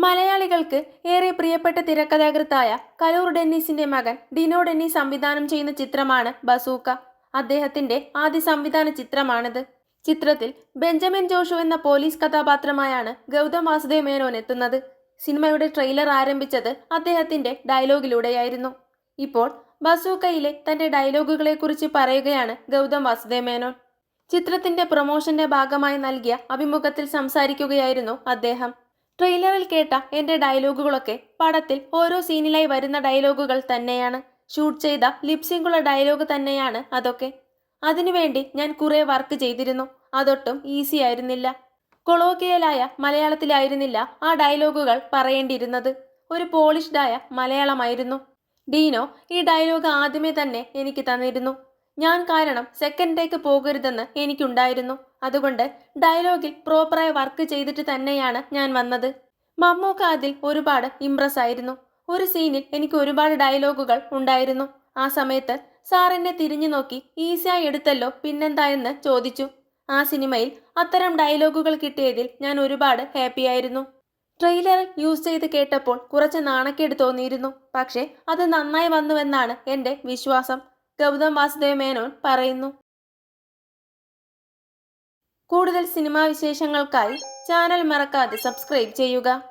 മലയാളികൾക്ക് ഏറെ പ്രിയപ്പെട്ട തിരക്കഥാകൃത്തായ കലൂർ ഡെന്നീസിന്റെ മകൻ ഡിനോ ഡെന്നീസ് സംവിധാനം ചെയ്യുന്ന ചിത്രമാണ് ബസൂക്ക. അദ്ദേഹത്തിന്റെ ആദ്യ സംവിധാന ചിത്രമാണിത്. ചിത്രത്തിൽ ബെഞ്ചമിൻ ജോഷു എന്ന പോലീസ് കഥാപാത്രമായാണ് ഗൗതം വാസുദേവ് മേനോൻ എത്തുന്നത്. സിനിമയുടെ ട്രെയിലർ ആരംഭിച്ചത് അദ്ദേഹത്തിന്റെ ഡയലോഗിലൂടെയായിരുന്നു. ഇപ്പോൾ ബസൂക്കയിലെ തന്റെ ഡയലോഗുകളെക്കുറിച്ച് പറയുകയാണ് ഗൗതം വാസുദേവ് മേനോൻ. ചിത്രത്തിന്റെ പ്രൊമോഷന്റെ ഭാഗമായി നൽകിയ അഭിമുഖത്തിൽ സംസാരിക്കുകയായിരുന്നു അദ്ദേഹം. ട്രെയിലറിൽ കേട്ട എന്റെ ഡയലോഗുകളൊക്കെ പടത്തിൽ ഓരോ സീനിലായി വരുന്ന ഡയലോഗുകൾ തന്നെയാണ്. ഷൂട്ട് ചെയ്ത ലിപ്സിംഗുള്ള ഡയലോഗ് തന്നെയാണ് അതൊക്കെ. അതിനുവേണ്ടി ഞാൻ കുറെ വർക്ക് ചെയ്തിരുന്നു. അതൊട്ടും ഈസി ആയിരുന്നില്ല. കൊളോക്കിയലായ മലയാളത്തിലായിരുന്നില്ല ആ ഡയലോഗുകൾ പറയേണ്ടിയിരുന്നത്. ഒരു പോളിഷ്ഡായ മലയാളമായിരുന്നു. ഡീനോ ഈ ഡയലോഗ് ആദ്യമേ തന്നെ എനിക്ക് തന്നിരുന്നു. ഞാൻ കാരണം സെക്കൻഡ് ടേക്ക് പോകരുതെന്ന് എനിക്കുണ്ടായിരുന്നു. അതുകൊണ്ട് ഡയലോഗിൽ പ്രോപ്പറായി വർക്ക് ചെയ്തിട്ട് തന്നെയാണ് ഞാൻ വന്നത്. മമ്മൂക്ക അതിൽ ഒരുപാട് ഇംപ്രസ് ആയിരുന്നു. ഒരു സീനിൽ എനിക്ക് ഒരുപാട് ഡയലോഗുകൾ ഉണ്ടായിരുന്നു. ആ സമയത്ത് സാർ എന്നെ തിരിഞ്ഞു നോക്കി ഈസിയായി എടുത്തല്ലോ പിന്നെന്താ എന്ന് ചോദിച്ചു. ആ സിനിമയിൽ അത്തരം ഡയലോഗുകൾ കിട്ടിയതിൽ ഞാൻ ഒരുപാട് ഹാപ്പി ആയിരുന്നു. ട്രെയിലർ യൂസ് ചെയ്ത് കേട്ടപ്പോൾ കുറച്ച് നാണക്കേട് തോന്നിയിരുന്നു. പക്ഷേ അത് നന്നായി വന്നുവെന്നാണ് എന്റെ വിശ്വാസം. ഗൗതം വാസുദേവ് മേനോൻ പറയുന്നു. കൂടുതൽ സിനിമാ വിശേഷങ്ങൾക്കായി ചാനൽ മറക്കാതെ സബ്സ്ക്രൈബ് ചെയ്യുക.